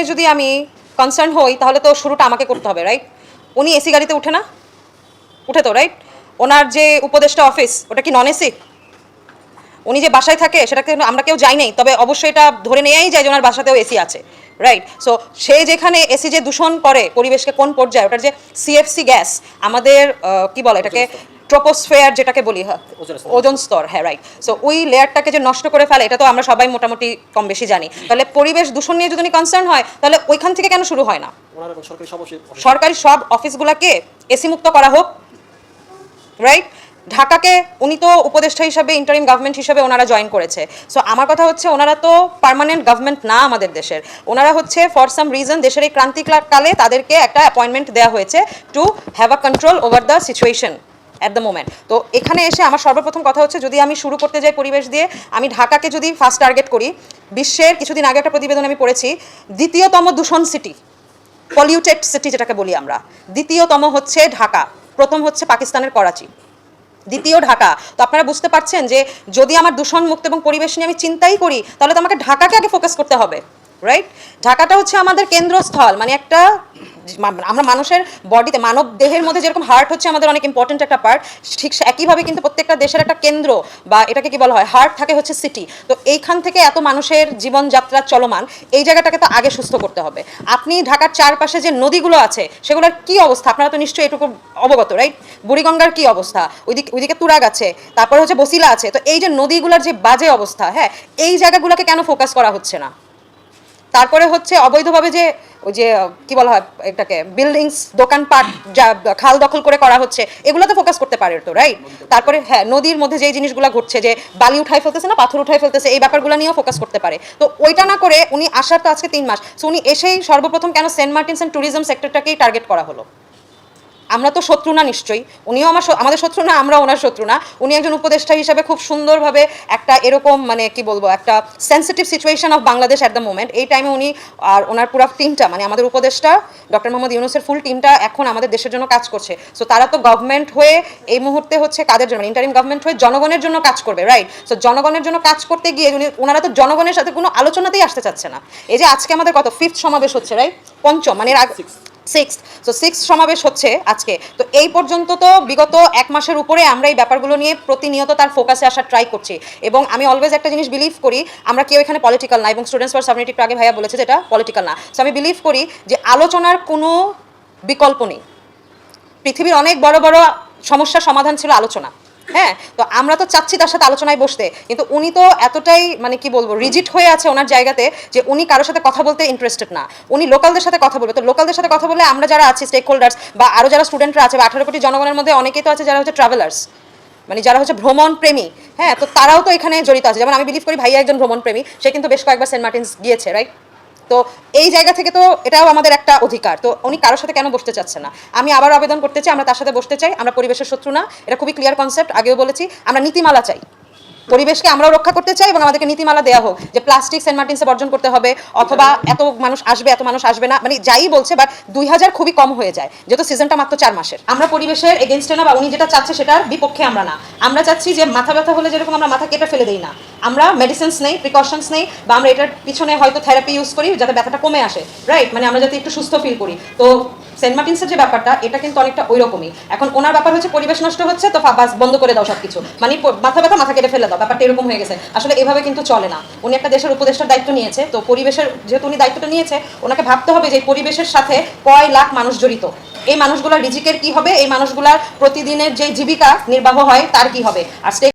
যদি আমি কনসার্ন হই, তাহলে তো শুরুটা আমাকে করতে হবে রাইট উনি এসি গাড়িতে উঠে না? উঠে তো রাইট ওনার যে উপদেষ্টা অফিস ওটা কি নন এসি উনি যে বাসায় থাকে, সেটাকে আমরা কেউ যাই নাই, তবে অবশ্যই এটা ধরে নেওয়াই যায় যে ওনার বাসাতেও এসি আছে রাইট সো সে যেখানে এসি যে দূষণ করে, পরিবেশকে কোন পর্যায়ে, ওটার যে সিএফসি গ্যাস আমাদের কি বলে এটাকে? ট্রোপোস্ফেয়ার যেটাকে বলি হ্যাঁ ওজন স্তর। হ্যাঁ রাইট সো ওই লেয়ারটাকে যে নষ্ট করে ফেলে এটা তো আমরা সবাই মোটামুটি কম বেশি জানি। তাহলে পরিবেশ দূষণ নিয়ে যদি কনসার্ন হয় তাহলে ওইখান থেকে কেন শুরু হয় না? সরকারি সব সরকারি অফিসগুলোকে এসি মুক্ত করা হোক রাইট ঢাকাকে উনি তো উপদেষ্টা হিসাবে ইন্টারিম গভর্নমেন্ট হিসাবে ওনারা জয়েন করেছে। সো আমার কথা হচ্ছে ওনারা তো পার্মানেন্ট গভর্নমেন্ট না আমাদের দেশের। ওনারা হচ্ছে ফর সাম রিজন দেশের এই ক্রান্তিকালে তাদেরকে একটা অ্যাপয়েন্টমেন্ট দেওয়া হয়েছে to have a control over the situation at the moment তো এখানে এসে আমার সর্বপ্রথম কথা হচ্ছে, যদি আমি শুরু করতে যাই পরিবেশ দিয়ে, আমি ঢাকাকে যদি ফার্স্ট টার্গেট করি, বিশ্বের কিছুদিন আগে একটা প্রতিবেদন আমি পড়েছি, দ্বিতীয়তম দূষণ সিটি পলিউটেড সিটি যেটাকে বলি আমরা, দ্বিতীয়তম হচ্ছে ঢাকা, প্রথম হচ্ছে পাকিস্তানের করাচি। দ্বিতীয় ঢাকা। তো আপনারা বুঝতে পারছেন যে, যদি আমার দূষণ মুক্ত এবং পরিবেশ নিয়ে আমি চিন্তাই করি, তাহলে তো আমাকে ঢাকাকে আগে ফোকাস করতে হবে রাইট ঢাকাটা হচ্ছে আমাদের কেন্দ্রস্থল মানে একটা আমরা মানুষের বডিতে মানব দেহের মধ্যে যেরকম হার্ট হচ্ছে আমাদের অনেক ইম্পর্টেন্ট একটা পার্ট ঠিক একইভাবে কিন্তু প্রত্যেকটা দেশের একটা কেন্দ্র বা এটাকে কি বলা হয়? হার্ট থাকে হচ্ছে সিটি তো এইখান থেকে এত মানুষের জীবনযাত্রা চলমান, এই জায়গাটাকে তো আগে সুস্থ করতে হবে। আপনি ঢাকার চারপাশে যে নদীগুলো আছে, সেগুলোর কি অবস্থা? আপনারা তো নিশ্চয়ই এটুকু অবগত রাইট বুড়িগঙ্গার কি অবস্থা? ওইদিকে ওইদিকে তুরাগ আছে, তারপর হচ্ছে বসিলা আছে। তো এই যে নদীগুলোর যে বাজে অবস্থা হ্যাঁ এই জায়গাগুলোকে কেন ফোকাস করা হচ্ছে না? তারপরে হচ্ছে অবৈধভাবে যে ওই যে, কি বলা হয় এটাকে বিল্ডিংস দোকানপাট, যা খাল দখল করে করা হচ্ছে, এগুলোতে ফোকাস করতে পারে তো রাইট তারপরে হ্যাঁ নদীর মধ্যে যেই জিনিসগুলো ঘটছে, যে বালি উঠায় ফেলতেছে না, পাথর উঠায় ফেলতেছে, এই ব্যাপারগুলো নিয়েও ফোকাস করতে পারে। তো ওইটা না করে উনি আসার তো আজকে তিন মাস সো উনি এসেই সর্বপ্রথম কেন সেন্ট মার্টিনস অ্যান্ড ট্যুরিজম সেক্টরটাকেই টার্গেট করা হলো? আমরা তো শত্রু না নিশ্চয়ই। উনিও আমার আমাদের শত্রু না আমরা ওনার শত্রু না। উনি একজন উপদেষ্টা হিসাবে খুব সুন্দরভাবে একটা এরকম মানে কি বলব, একটা sensitive situation of Bangladesh at the moment এই টাইমে উনি আর ওনার পুরো টিমটা মানে আমাদের উপদেষ্টা ডক্টর মোহাম্মদ ইউনুসের ফুল টিমটা এখন আমাদের দেশের জন্য কাজ করছে। সো তারা তো গভর্নমেন্ট হয়ে এই মুহূর্তে হচ্ছে কাদের জন্য ইন্টারিম গভর্নমেন্ট হয়ে জনগণের জন্য কাজ করবে রাইট সো জনগণের জন্য কাজ করতে গিয়ে উনি, ওনারা তো জনগণের সাথে কোনো আলোচনাতেই আসতে চাচ্ছে না। এই যে আজকে আমাদের কত ফিফথ সমাবেশ হচ্ছে রাইট পঞ্চম মানে সিক্স তো সিক্স সমাবেশ হচ্ছে আজকে। তো এই পর্যন্ত তো বিগত এক মাসের উপরে আমরা এই ব্যাপারগুলো নিয়ে প্রতিনিয়ত তার ফোকাসে আসার ট্রাই করছি। এবং আমি অলওয়েজ একটা জিনিস বিলিভ করি, আমরা কেউ এখানে পলিটিক্যাল না এবং স্টুডেন্টস ফর সাবমিট আগে ভাইয়া বলেছে যেটা পলিটিক্যাল না। সো আমি বিলিভ করি যে আলোচনার কোনো বিকল্প নেই। পৃথিবীর অনেক বড় বড় সমস্যার সমাধান ছিল আলোচনা। হ্যাঁ তো আমরা তো চাচ্ছি তার সাথে আলোচনায় বসতে। কিন্তু উনি তো এতটাই মানে কি বলব রিজিট হয়ে আছে ওনার জায়গাতে যে উনি কারোর সাথে কথা বলতে ইন্টারেস্টেড না। উনি লোকালদের সাথে কথা বলবে। তো লোকালদের সাথে কথা বলে আমরা যারা আছি স্টেক হোল্ডার্স বা আরও যারা স্টুডেন্টরা আছে, বা আঠারো কোটি জনগণের মধ্যে অনেকেই তো আছে যারা হচ্ছে ট্রাভেলার্স মানে যারা হচ্ছে ভ্রমণ প্রেমী হ্যাঁ তো তারাও তো এখানে জড়িত আছে। যেমন আমি বিলিভ করি ভাইয়া একজন ভ্রমণ প্রেমী, সে কিন্তু বেশ কয়েকবার সেন্ট মার্টিনস গিয়েছে রাইট তো এই জায়গা থেকে তো এটাও আমাদের একটা অধিকার। তো উনি কারোর সাথে কেন বসতে চাচ্ছে না? আমি আবার আবেদন করতে চাই, আমরা তার সাথে বসতে চাই, আমরা পরিবেশের শত্রু না, এটা খুবই ক্লিয়ার কনসেপ্ট আগেও বলেছি, আমরা নীতিমালা চাই। পরিবেশকে আমরাও রক্ষা করতে চাই এবং আমাদেরকে নীতিমালা দেওয়া হোক যে প্লাস্টিক সেন্ট মার্টিনসে বর্জন করতে হবে অথবা এত মানুষ আসবে এত মানুষ আসবে না। মানে যাই বলছে বাট দুই হাজার খুবই কম হয়ে যায় যেহেতু সিজনটা মাত্র চার মাসের। আমরা পরিবেশের এগেনস্টে না বা উনি যেটা চাচ্ছে সেটার বিপক্ষে আমরা না। আমরা চাচ্ছি যে মাথা ব্যথা হলে যেরকম আমরা মাথা কেটে ফেলে দিই না। আমরা মেডিসিনস নেই প্রিকশনস নেই বা আমরা এটার পিছনে হয়তো থেরাপি ইউজ করি যাতে ব্যথাটা কমে আসে রাইট মানে আমরা যাতে একটু সুস্থ ফিল করি। তো সেন্ট মার্টিনসের যে ব্যাপারটা, এটা কিন্তু অনেকটা ওই রকমই এখন ওনার ব্যাপার হচ্ছে পরিবেশ নষ্ট হচ্ছে, তো বাস বন্ধ করে দাও সবকিছু। মানে মাথা ব্যথা, মাথা কেটে ফেলে দাও, ব্যাপারটা এরকম হয়ে গেছে। আসলে এভাবে কিন্তু চলে না। উনি একটা দেশের উপদেষ্টার দায়িত্ব নিয়েছে, তো পরিবেশের, যেহেতু উনি দায়িত্বটা নিয়েছে, ওনাকে ভাবতে হবে যে পরিবেশের সাথে কয় লাখ মানুষ জড়িত। এই মানুষগুলোর রিজিকের কি হবে? এই মানুষগুলার প্রতিদিনের যে জীবিকা নির্বাহ হয়, তার কি হবে? আর